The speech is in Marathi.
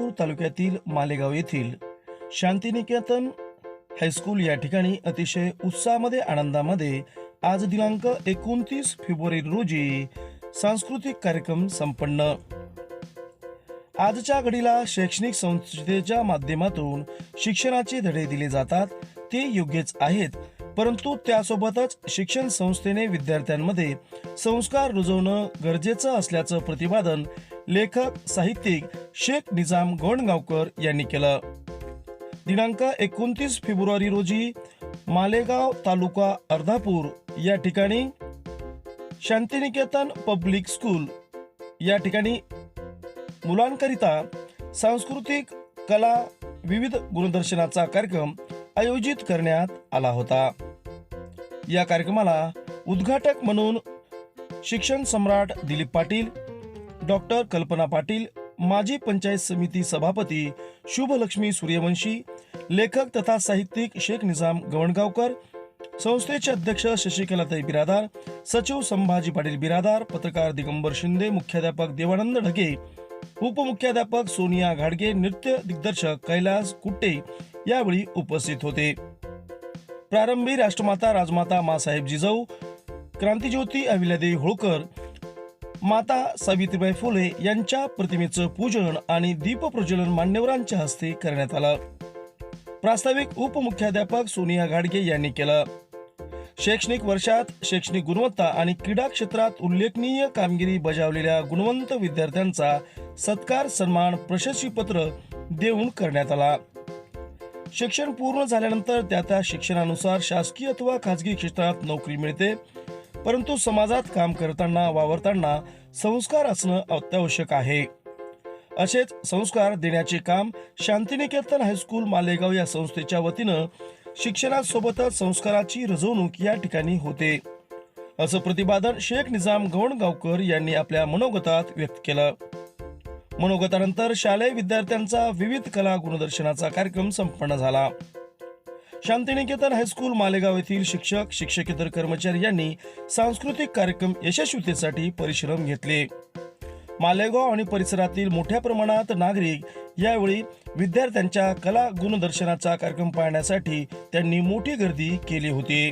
अर्धापूर तालुक्यातील मालेगाव येथील शांतिनिकेतन हायस्कूल या ठिकाणी अतिशय उत्साहामध्ये आनंदामध्ये आज दिनांक एकोणतीस फेब्रुवारी रोजी सांस्कृतिक कार्यक्रम संपन्न. आजच्या घडीला शैक्षणिक संस्थेच्या माध्यमातून शिक्षणाचे धडे दिले जातात ते योग्यच आहेत परंतु त्यासोबतच शिक्षण संस्थेने विद्यार्थ्यांमध्ये संस्कार रुजवणं गरजेचं असल्याचं प्रतिपादन लेखक साहित्यिक शेख निजाम गोंडगावकर यांनी केलं. दिनांक एकोणतीस फेब्रुवारी रोजी मालेगाव तालुका अर्धापूर या ठिकाणी शांतिनिकेतन पब्लिक स्कूल या ठिकाणी मुलांकरिता सांस्कृतिक कला विविध गुणदर्शनाचा कार्यक्रम आयोजित करण्यात आला होता. या कार्यक्रमाला उद्घाटक म्हणून शिक्षण सम्राट दिलीप पाटील डॉक्टर कल्पना पाटील माजी पंचायत समिती सभापती शुभलक्ष्मी सूर्यवंशी लेखक तथा साहित्यिक शेख निजाम गवणगावकर संस्थेचे अध्यक्ष शशिकलाताई बिरादार सचिव संभाजी पाटील बिरादार पत्रकार दिगंबर शिंदे मुख्याध्यापक देवानंद ढगे उपमुख्याध्यापक सोनिया घाडगे नृत्य दिग्दर्शक कैलास कुट्टे यावेळी उपस्थित होते. प्रारंभी राष्ट्रमाता राजमाता मासाहेब जिजाऊ क्रांतीज्योती अहिल्यादेवी होळकर माता सावित्रीबाई फुले यांच्या प्रतिमेचं पूजन आणि दीपप्रज्वलन मान्यवरांच्या हस्ते करण्यात आलं. प्रास्ताविक उपमुख्याध्यापक सोनिया घाडगे यांनी केलं. शैक्षणिक वर्षात शैक्षणिक गुणवत्ता आणि क्रीडा क्षेत्रात उल्लेखनीय कामगिरी बजावलेल्या गुणवंत विद्यार्थ्यांचा सत्कार सन्मान प्रशस्तीपत्र देऊन करण्यात आला. शिक्षण पूर्ण झाल्यानंतर त्या त्या शिक्षणानुसार शासकीय अथवा खाजगी क्षेत्रात नोकरी मिळते. परंतु समाजात काम करताना वावरताना संस्कार असणं अत्यावश्यक आहे. असेच संस्कार देण्याचे काम शांतिनिकेतन हायस्कूल मालेगाव या संस्थेच्या वतीनं शिक्षणासोबतच संस्काराची रजवणूक या ठिकाणी होते. असं प्रतिपादन शेख निजाम गवणगावकर यांनी आपल्या मनोगतात व्यक्त केलं. मनोगतानंतर शालेय विद्यार्थ्यांचा विविध कला गुणदर्शनाचा कार्यक्रम संपन्न झाला. शांतिनिकेतन हायस्कूल मालेगाव येथील शिक्षक शिक्षकेतर कर्मचारी यांनी सांस्कृतिक कार्यक्रम यशस्वीतेसाठी परिश्रम घेतले. मालेगाव आणि परिसरातील मोठ्या प्रमाणात नागरिक यावेळी विद्यार्थ्यांच्या कला गुणदर्शनाचा कार्यक्रम पाहण्यासाठी त्यांनी मोठी गर्दी केली होती.